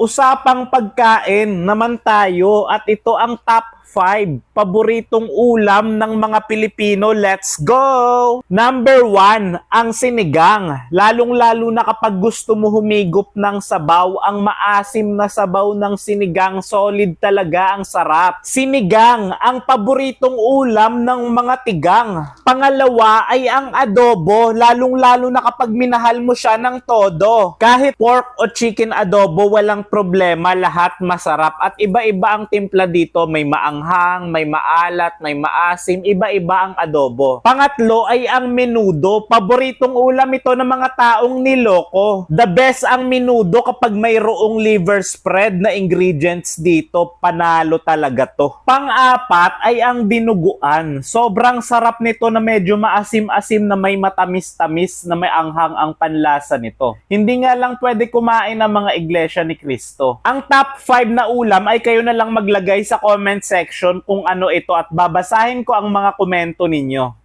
Usapang pagkain naman tayo at ito ang top 5 paboritong ulam ng mga Pilipino. Let's go! Number 1, ang sinigang. Lalong-lalo na kapag gusto mo humigop ng sabaw, ang maasim na sabaw ng sinigang, solid talaga ang sarap. Sinigang, ang paboritong ulam ng mga tigang. Pangalawa ay ang adobo, lalong-lalo na kapag minahal mo siya ng todo. Kahit pork o chicken adobo, walang problema, lahat masarap. At iba-iba ang timpla dito, may maanghang, may maalat, may maasim, iba-iba ang adobo. Pangatlo ay ang menudo. Paboritong ulam ito ng mga taong niloko. The best ang menudo kapag mayroong liver spread na ingredients dito, panalo talaga to. Pang-apat ay ang dinuguan. Sobrang sarap nito na medyo maasim-asim na may matamis-tamis na may anghang ang panlasa nito. Hindi nga lang pwede kumain ng mga iglesia ni Kristo. Ang top 5 na ulam ay kayo na lang maglagay sa comment section kung ano ito at babasahin ko ang mga komento ninyo.